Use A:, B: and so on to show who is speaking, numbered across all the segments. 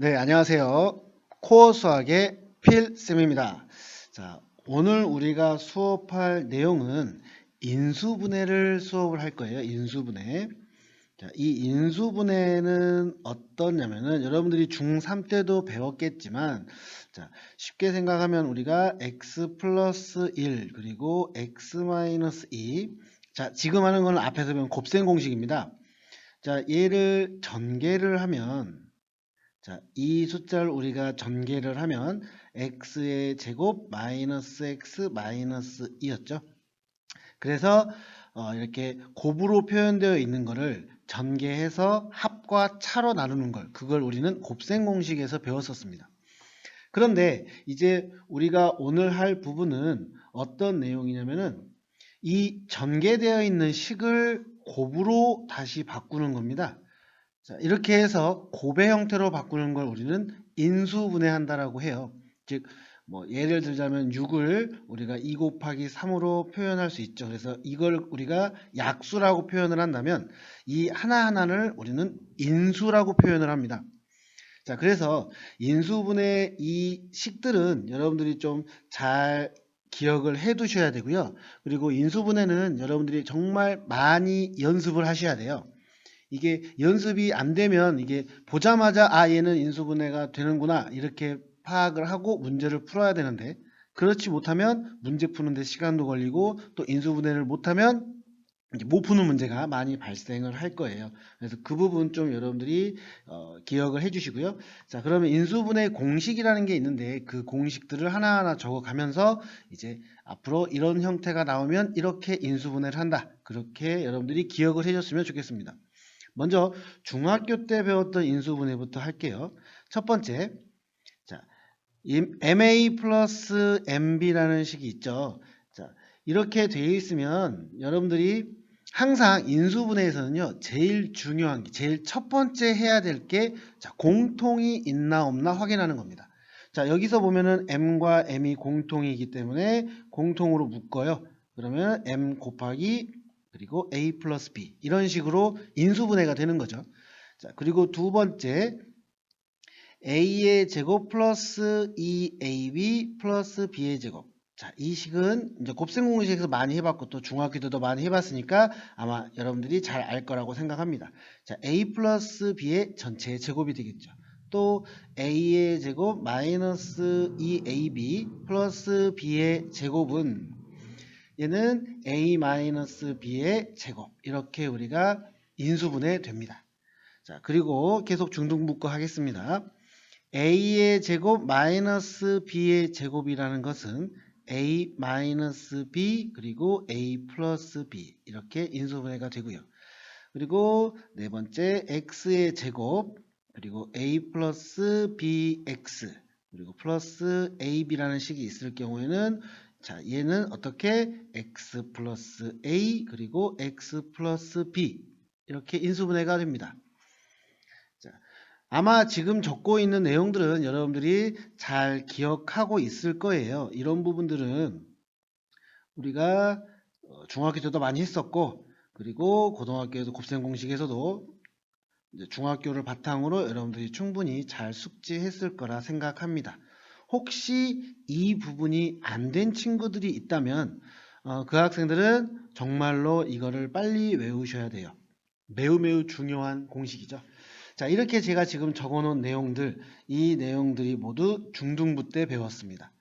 A: 네, 안녕하세요. 코어 수학의 필쌤입니다. 자, 오늘 우리가 수업할 내용은 인수분해를 수업을 할 거예요. 인수분해. 자, 이 인수분해는 어떠냐면은 여러분들이 중3 때도 배웠겠지만 자, 쉽게 생각하면 우리가 x 플러스 1 그리고 x 마이너스 2 자, 지금 하는 거는 앞에서 배운 곱셈 공식입니다. 자, 얘를 전개를 하면 자, 이 숫자를 우리가 전개를 하면 x의 제곱 마이너스 x 마이너스 2였죠. 그래서 어, 이렇게 곱으로 표현되어 있는 거를 전개해서 합과 차로 나누는 걸 그걸 우리는 곱셈 공식에서 배웠었습니다. 그런데 이제 우리가 오늘 할 부분은 어떤 내용이냐면은 이 전개되어 있는 식을 곱으로 다시 바꾸는 겁니다. 자, 이렇게 해서 곱의 형태로 바꾸는 걸 우리는 인수분해한다라고 해요. 즉, 뭐 예를 들자면 6을 우리가 2 곱하기 3으로 표현할 수 있죠. 그래서 이걸 우리가 약수라고 표현을 한다면 이 하나하나를 우리는 인수라고 표현을 합니다. 자, 그래서 인수분해 이 식들은 여러분들이 좀 잘 기억을 해 두셔야 되고요. 그리고 인수분해는 여러분들이 정말 많이 연습을 하셔야 돼요. 이게 연습이 안 되면 이게 보자마자 아 얘는 인수분해가 되는구나 이렇게 파악을 하고 문제를 풀어야 되는데 그렇지 못하면 문제 푸는데 시간도 걸리고 또 인수분해를 못하면 못 푸는 문제가 많이 발생을 할 거예요. 그래서 그 부분 좀 여러분들이 어, 기억을 해주시고요. 자 그러면 인수분해 공식이라는 게 있는데 그 공식들을 하나하나 적어가면서 이제 앞으로 이런 형태가 나오면 이렇게 인수분해를 한다. 그렇게 여러분들이 기억을 해줬으면 좋겠습니다. 먼저 중학교 때 배웠던 인수분해부터 할게요. 첫 번째, 자, MA 플러스 MB라는 식이 있죠. 자, 이렇게 되어 있으면 여러분들이 항상 인수분해에서는요, 제일 중요한 게, 제일 첫 번째 해야 될 게, 자, 공통이 있나 없나 확인하는 겁니다. 자, 여기서 보면은 M과 M이 공통이기 때문에 공통으로 묶어요. 그러면 M 곱하기 그리고 A 플러스 B 이런 식으로 인수분해가 되는 거죠. 자, 그리고 두 번째 A의 제곱 플러스 2AB 플러스 B의 제곱. 자, 이 식은 이제 곱셈 공식에서 많이 해봤고 또 중학교 때도 많이 해봤으니까 아마 여러분들이 잘 알 거라고 생각합니다. 자, A 플러스 B의 전체 제곱이 되겠죠. 또 A의 제곱 마이너스 2AB 플러스 B의 제곱은 얘는 a-b의 제곱 이렇게 우리가 인수분해 됩니다. 자 그리고 계속 중등 묶어 하겠습니다. a의 제곱 마이너스 b의 제곱이라는 것은 a 마이너스 b 그리고 a 플러스 b 이렇게 인수분해가 되고요. 그리고 네 번째 x의 제곱 그리고 a 플러스 bx 그리고 플러스 ab라는 식이 있을 경우에는 자, 얘는 어떻게 x 플러스 a 그리고 x 플러스 b 이렇게 인수분해가 됩니다. 자, 아마 지금 적고 있는 내용들은 여러분들이 잘 기억하고 있을 거예요. 이런 부분들은 우리가 어, 중학교 때도 많이 했었고 그리고 고등학교에서 곱셈 공식에서도 중학교를 바탕으로 여러분들이 충분히 잘 숙지했을 거라 생각합니다. 혹시 이 부분이 안 된 친구들이 있다면 어, 그 학생들은 정말로 이거를 빨리 외우셔야 돼요. 매우 매우 중요한 공식이죠. 자 이렇게 제가 지금 적어놓은 내용들 이 내용들이 모두 중등부 때 배웠습니다.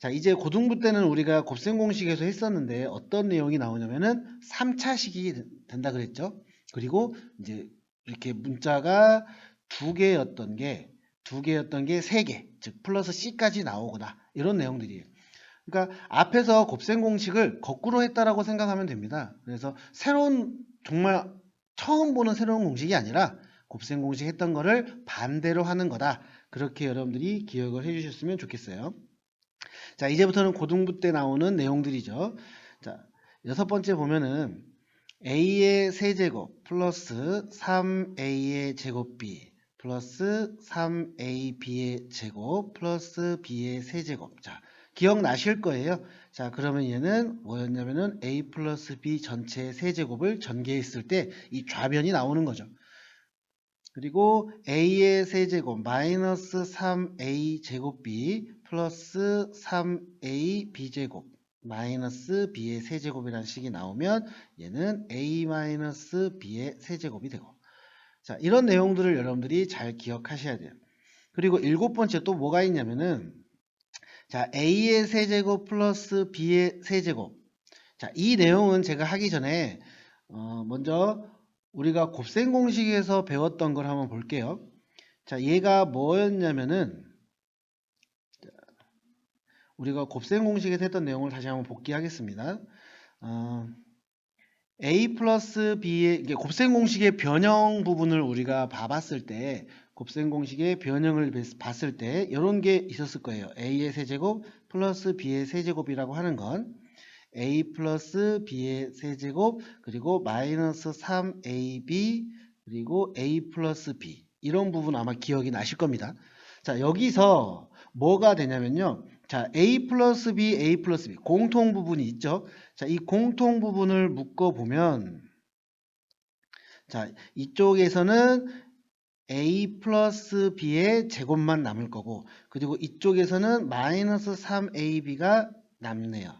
A: 자 이제 고등부 때는 우리가 곱셈 공식에서 했었는데 어떤 내용이 나오냐면은 3차식이 된다 그랬죠. 그리고 이제 이렇게 문자가 두 개였던 게 두 개였던 게 세 개, 즉 플러스 C까지 나오거나 이런 내용들이에요. 그러니까 앞에서 곱셈 공식을 거꾸로 했다라고 생각하면 됩니다. 그래서 새로운 정말 처음 보는 새로운 공식이 아니라 곱셈 공식 했던 거를 반대로 하는 거다. 그렇게 여러분들이 기억을 해주셨으면 좋겠어요. 자, 이제부터는 고등부 때 나오는 내용들이죠. 자, 여섯 번째 보면은 a의 세제곱 플러스 3a의 제곱 b 플러스 3ab의 제곱 플러스 b의 세제곱. 자, 기억나실 거예요. 자, 그러면 얘는 뭐였냐면은 a 플러스 b 전체 세제곱을 전개했을 때 이 좌변이 나오는 거죠. 그리고 a의 세제곱 마이너스 3a 제곱 b 플러스 3a b제곱 마이너스 b의 세제곱이라는 식이 나오면 얘는 a 마이너스 b의 세제곱이 되고 자 이런 내용들을 여러분들이 잘 기억하셔야 돼요. 그리고 일곱 번째 또 뭐가 있냐면은 자 a의 세제곱 플러스 b의 세제곱 자 이 내용은 제가 하기 전에 어, 먼저 우리가 곱셈 공식에서 배웠던 걸 한번 볼게요. 자, 얘가 뭐였냐면은 자, 우리가 곱셈 공식에서 했던 내용을 다시 한번 복기하겠습니다. 어, a 플러스 b의 곱셈 공식의 변형 부분을 우리가 봐봤을 때 곱셈 공식의 변형을 봤을 때 이런 게 있었을 거예요. a의 세제곱 플러스 b의 세제곱이라고 하는 건 a 플러스 b의 세제곱 그리고 마이너스 3ab 그리고 a 플러스 b 이런 부분 아마 기억이 나실 겁니다. 자 여기서 뭐가 되냐면요. 자 a 플러스 b a 플러스 b 공통 부분이 있죠. 자 이 공통 부분을 묶어 보면 자 이쪽에서는 a 플러스 b의 제곱만 남을 거고 그리고 이쪽에서는 마이너스 3ab가 남네요.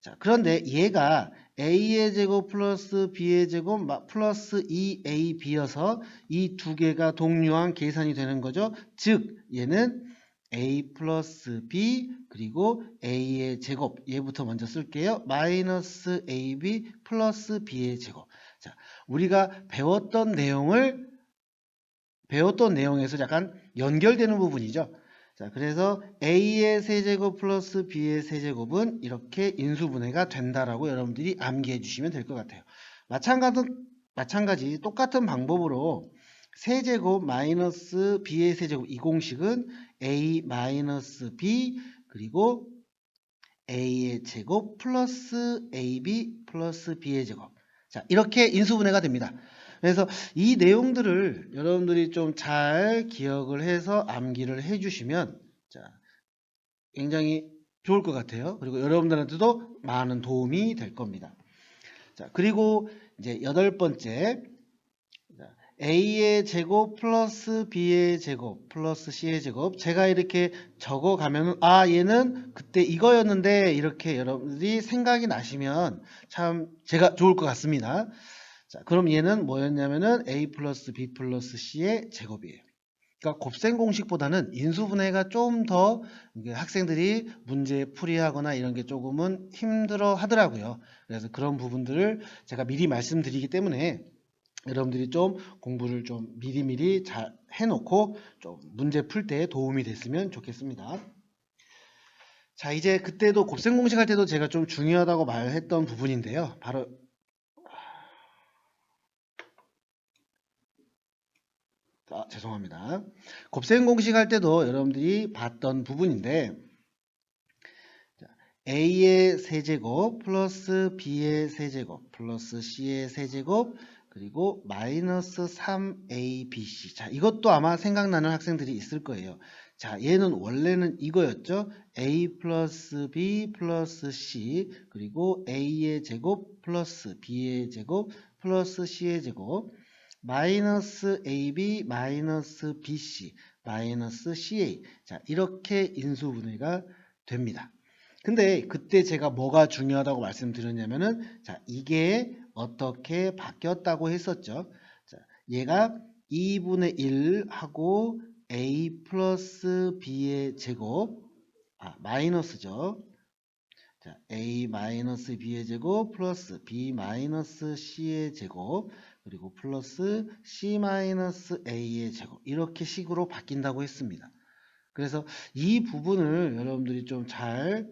A: 자, 그런데 얘가 a의 제곱 플러스 b의 제곱 마- 플러스 2ab여서 이 두 개가 동류한 계산이 되는 거죠. 즉 얘는 a 플러스 b 그리고 a의 제곱 얘부터 먼저 쓸게요. 마이너스 ab 플러스 b의 제곱. 자, 우리가 배웠던 내용을 배웠던 내용에서 약간 연결되는 부분이죠. 자, 그래서 a의 세제곱 플러스 b의 세제곱은 이렇게 인수분해가 된다라고 여러분들이 암기해 주시면 될 것 같아요. 마찬가지, 마찬가지 똑같은 방법으로 세제곱 마이너스 b의 세제곱 이 공식은 a 마이너스 b 그리고 a의 제곱 플러스 ab 플러스 b의 제곱 자 이렇게 인수분해가 됩니다. 그래서 이 내용들을 여러분들이 좀 잘 기억을 해서 암기를 해주시면 자, 굉장히 좋을 것 같아요. 그리고 여러분들한테도 많은 도움이 될 겁니다. 자, 그리고 이제 여덟 번째 자, a의 제곱 플러스 b의 제곱 플러스 c의 제곱 제가 이렇게 적어 가면 아 얘는 그때 이거였는데 이렇게 여러분들이 생각이 나시면 참 제가 좋을 것 같습니다. 자, 그럼 얘는 뭐였냐면은 a 플러스 b 플러스 c의 제곱이에요. 그러니까 곱셈 공식보다는 인수분해가 좀 더 학생들이 문제 풀이하거나 이런 게 조금은 힘들어 하더라고요. 그래서 그런 부분들을 제가 미리 말씀드리기 때문에 여러분들이 좀 공부를 좀 미리미리 잘 해놓고 좀 문제 풀 때 도움이 됐으면 좋겠습니다. 자, 이제 그때도 곱셈 공식 할 때도 제가 좀 중요하다고 말했던 부분인데요. 바로 아, 죄송합니다. 곱셈 공식 할 때도 여러분들이 봤던 부분인데 자, a의 세제곱 플러스 b의 세제곱 플러스 c의 세제곱 그리고 마이너스 3abc 자 이것도 아마 생각나는 학생들이 있을 거예요. 자 얘는 원래는 이거였죠. a 플러스 b 플러스 c 그리고 a의 제곱 플러스 b의 제곱 플러스 c의 제곱 마이너스 AB 마이너스 BC 마이너스 CA 자 이렇게 인수분해가 됩니다. 근데 그때 제가 뭐가 중요하다고 말씀드렸냐면은 자 이게 어떻게 바뀌었다고 했었죠. 자 얘가 2분의 1 하고 A 플러스 B의 제곱 아 마이너스죠. 자, a 마이너스 b의 제곱 플러스 b 마이너스 c의 제곱 그리고 플러스 c 마이너스 a의 제곱 이렇게 식으로 바뀐다고 했습니다. 그래서 이 부분을 여러분들이 좀 잘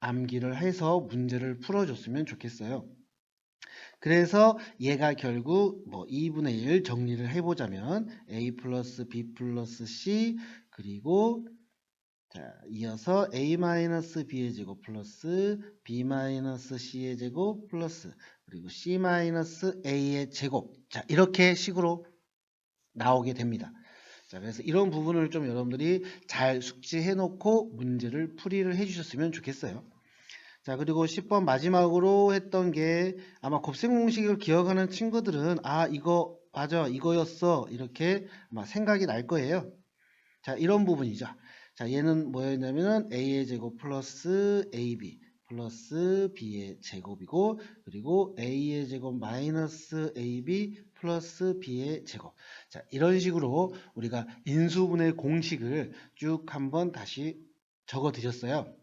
A: 암기를 해서 문제를 풀어줬으면 좋겠어요. 그래서 얘가 결국 뭐 2분의 1 정리를 해보자면 a 플러스 b 플러스 c 그리고 자, 이어서 a-b의 제곱 플러스 b-c의 제곱 플러스 그리고 c-a의 제곱 자 이렇게 식으로 나오게 됩니다. 자 그래서 이런 부분을 좀 여러분들이 잘 숙지해 놓고 문제를 풀이를 해 주셨으면 좋겠어요. 자 그리고 10번 마지막으로 했던 게 아마 곱셈 공식을 기억하는 친구들은 아 이거 맞아 이거였어 이렇게 막 생각이 날 거예요. 자 이런 부분이죠. 자 얘는 뭐였냐면은 a의 제곱 플러스 ab 플러스 b의 제곱이고 그리고 a의 제곱 마이너스 ab 플러스 b의 제곱 자 이런 식으로 우리가 인수분해 공식을 쭉 한번 다시 적어 드렸어요.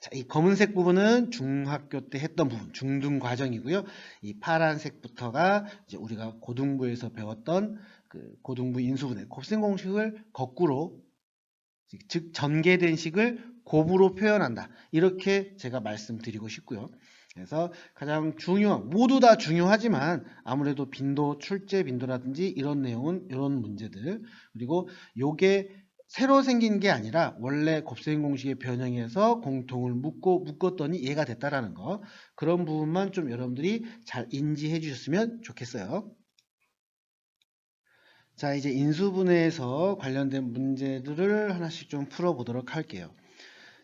A: 자, 이 검은색 부분은 중학교 때 했던 부분, 중등 과정이고요. 이 파란색부터가 이제 우리가 고등부에서 배웠던 그 고등부 인수분해 곱셈 공식을 거꾸로 즉 전개된 식을 곱으로 표현한다. 이렇게 제가 말씀드리고 싶고요. 그래서 가장 중요한 모두 다 중요하지만 아무래도 빈도 출제 빈도라든지 이런 내용은 이런 문제들 그리고 요게 새로 생긴 게 아니라 원래 곱셈 공식의 변형에서 공통을 묶고 묶었더니 얘가 됐다라는 거 그런 부분만 좀 여러분들이 잘 인지해 주셨으면 좋겠어요. 자 이제 인수분해에서 관련된 문제들을 하나씩 좀 풀어보도록 할게요.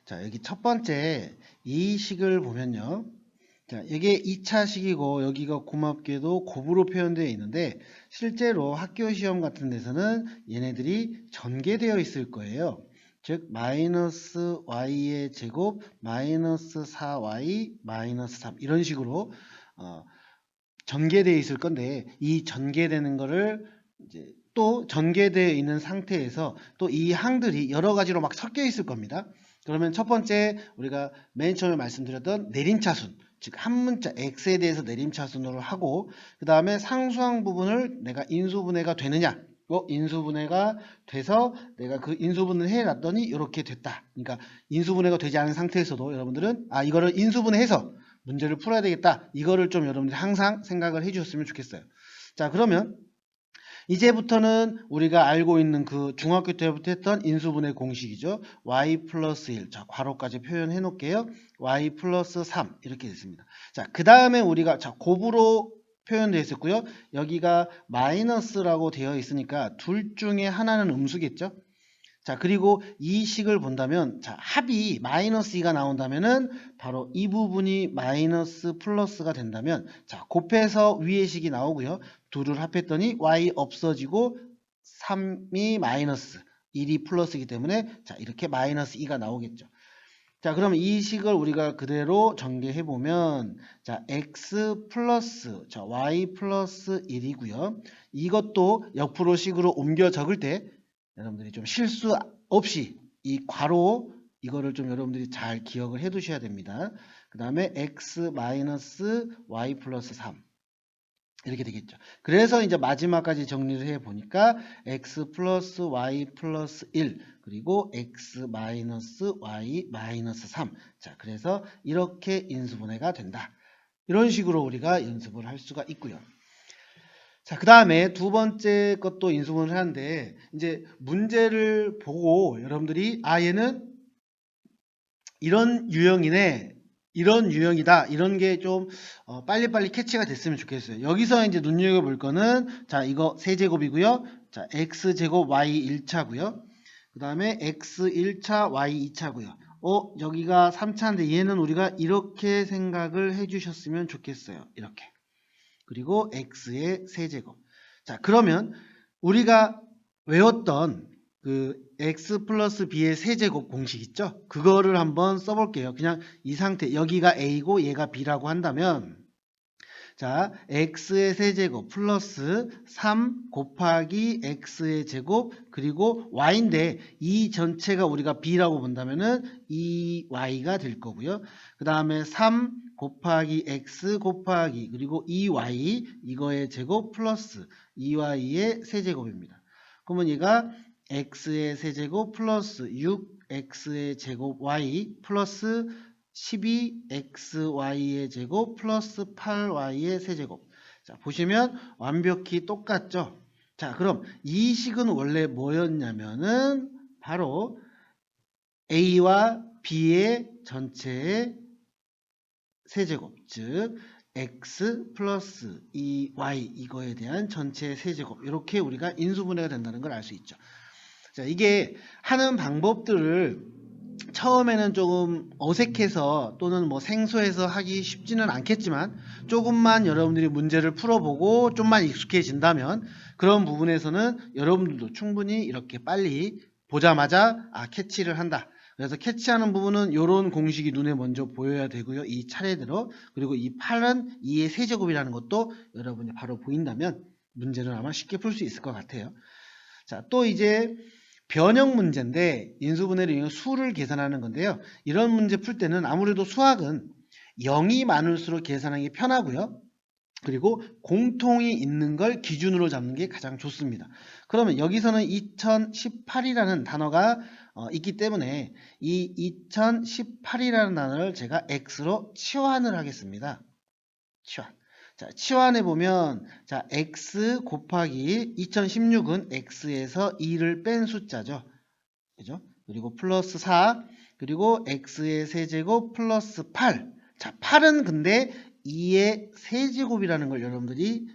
A: 자 여기 첫 번째 이 식을 보면요. 자 이게 2차 식이고 여기가 고맙게도 곱으로 표현되어 있는데 실제로 학교 시험 같은 데서는 얘네들이 전개되어 있을 거예요. 즉 마이너스 y의 제곱 마이너스 4y 마이너스 3 이런 식으로 어, 전개되어 있을 건데 이 전개되는 거를 이제 또 전개되어 있는 상태에서 또 이 항들이 여러 가지로 막 섞여 있을 겁니다. 그러면 첫 번째 우리가 맨 처음에 말씀드렸던 내림차순 즉 한 문자 x에 대해서 내림차순으로 하고 그 다음에 상수항 부분을 내가 인수분해가 되느냐 어, 인수분해가 돼서 내가 그 인수분해를 해놨더니 이렇게 됐다. 그러니까 인수분해가 되지 않은 상태에서도 여러분들은 아 이거를 인수분해해서 문제를 풀어야 되겠다. 이거를 좀 여러분들이 항상 생각을 해주셨으면 좋겠어요. 자 그러면 이제부터는 우리가 알고 있는 그 중학교 때부터 했던 인수분해 공식이죠. y 플러스 1. 자, 괄호까지 표현해 놓을게요. y 플러스 3. 이렇게 됐습니다. 자, 그 다음에 우리가, 자, 곱으로 표현되어 있었고요. 여기가 마이너스라고 되어 있으니까 둘 중에 하나는 음수겠죠. 자, 그리고 이 식을 본다면, 자, 합이 마이너스 2가 나온다면은 바로 이 부분이 마이너스 플러스가 된다면, 자, 곱해서 위의 식이 나오고요. 둘을 합했더니 y 없어지고 3이 마이너스, 1이 플러스이기 때문에, 자, 이렇게 마이너스 2가 나오겠죠. 자, 그럼 이 식을 우리가 그대로 전개해 보면, 자, x 플러스, 자, y 플러스 1이고요. 이것도 옆으로 식으로 옮겨 적을 때, 여러분들이 좀 실수 없이 이 괄호 이거를 좀 여러분들이 잘 기억을 해 두셔야 됩니다. 그 다음에 x y 플러스 3 이렇게 되겠죠. 그래서 이제 마지막까지 정리를 해 보니까 x 플러스 y 플러스 1 그리고 x 마이너스 y 마이너스 3. 자, 그래서 이렇게 인수분해가 된다. 이런 식으로 우리가 연습을 할 수가 있고요. 자, 그 다음에 두 번째 것도 인수분해를 하는데, 이제 문제를 보고 여러분들이, 아, 얘는 이런 유형이네, 이런 유형이다, 이런 게좀 어, 빨리빨리 캐치가 됐으면 좋겠어요. 여기서 이제 눈여겨볼 거는, 자, 이거 세제곱이고요. 자, x제곱 y 1차고요. 그 다음에 x 1차, y 2차고요. 어, 여기가 3차인데 얘는 우리가 이렇게 생각을 해주셨으면 좋겠어요. 이렇게. 그리고 x의 세제곱. 자, 그러면 우리가 외웠던 그 x 플러스 b의 세제곱 공식 있죠? 그거를 한번 써볼게요. 그냥 이 상태, 여기가 a고 얘가 b라고 한다면 자, x의 세제곱 플러스 3 곱하기 x의 제곱 그리고 y인데 이 전체가 우리가 b라고 본다면은 이 y가 될 거고요. 그 다음에 3 곱하기 x 곱하기 그리고 2y 이거의 제곱 플러스 2y의 세제곱입니다. 그러면 얘가 x의 세제곱 플러스 6x의 제곱 y 플러스 12xy의 제곱 플러스 8y의 세제곱. 자, 보시면 완벽히 똑같죠? 자, 그럼 이 식은 원래 뭐였냐면은 바로 a와 b의 전체의 세제곱, 즉 x 플러스 2y 이거에 대한 전체 세제곱 이렇게 우리가 인수분해가 된다는 걸 알 수 있죠. 자, 이게 하는 방법들을 처음에는 조금 어색해서 또는 뭐 생소해서 하기 쉽지는 않겠지만 조금만 여러분들이 문제를 풀어보고 좀만 익숙해진다면 그런 부분에서는 여러분들도 충분히 이렇게 빨리 보자마자 아 캐치를 한다. 그래서 캐치하는 부분은 이런 공식이 눈에 먼저 보여야 되고요. 이 차례대로 그리고 이 8은 2의 세제곱이라는 것도 여러분이 바로 보인다면 문제를 아마 쉽게 풀 수 있을 것 같아요. 자, 또 이제 변형 문제인데 인수분해를 이용해 수를 계산하는 건데요. 이런 문제 풀 때는 아무래도 수학은 0이 많을수록 계산하기 편하고요. 그리고 공통이 있는 걸 기준으로 잡는 게 가장 좋습니다. 그러면 여기서는 2018이라는 단어가 어, 있기 때문에 이 2018이라는 단어를 제가 x로 치환을 하겠습니다. 치환. 자, 치환해 보면 자, x 곱하기 2016은 x에서 2를 뺀 숫자죠. 그죠? 그리고 플러스 4 그리고 x의 세제곱 플러스 8. 자, 8은 근데 2의 세제곱이라는 걸 여러분들이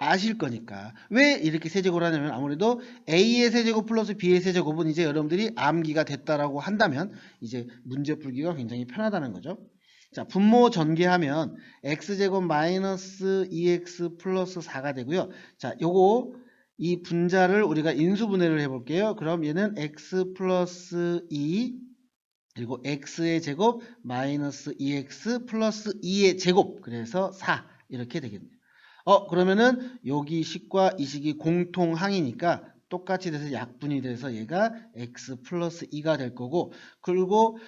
A: 아실 거니까 왜 이렇게 세제곱을 하냐면 아무래도 a의 세제곱 플러스 b의 세제곱은 이제 여러분들이 암기가 됐다라고 한다면 이제 문제 풀기가 굉장히 편하다는 거죠. 자, 분모 전개하면 x제곱 마이너스 2x 플러스 4가 되고요. 자, 요거 이 분자를 우리가 인수분해를 해볼게요. 그럼 얘는 x 플러스 2 그리고 x의 제곱 마이너스 2x 플러스 2의 제곱 그래서 4 이렇게 되겠네요. 어 그러면은 여기 식과 이 식이 공통항이니까 똑같이 돼서 약분이 돼서 얘가 x 플러스 2가 될 거고 그리고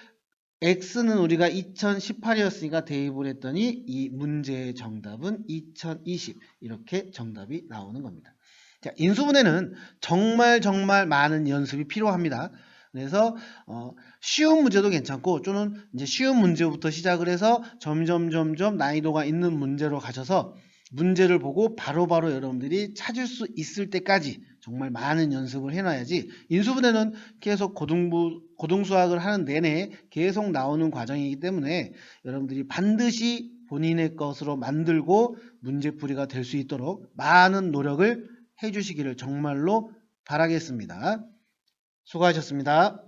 A: x는 우리가 2018이었으니까 대입을 했더니 이 문제의 정답은 2020 이렇게 정답이 나오는 겁니다. 자, 인수분해는 정말 정말 많은 연습이 필요합니다. 그래서 어, 쉬운 문제도 괜찮고 또는 이제 쉬운 문제부터 시작을 해서 점점 점점 난이도가 있는 문제로 가셔서 문제를 보고 바로 바로 여러분들이 찾을 수 있을 때까지 정말 많은 연습을 해놔야지 인수분해는 계속 고등부 고등수학을 하는 내내 계속 나오는 과정이기 때문에 여러분들이 반드시 본인의 것으로 만들고 문제풀이가 될 수 있도록 많은 노력을 해주시기를 정말로 바라겠습니다. 수고하셨습니다.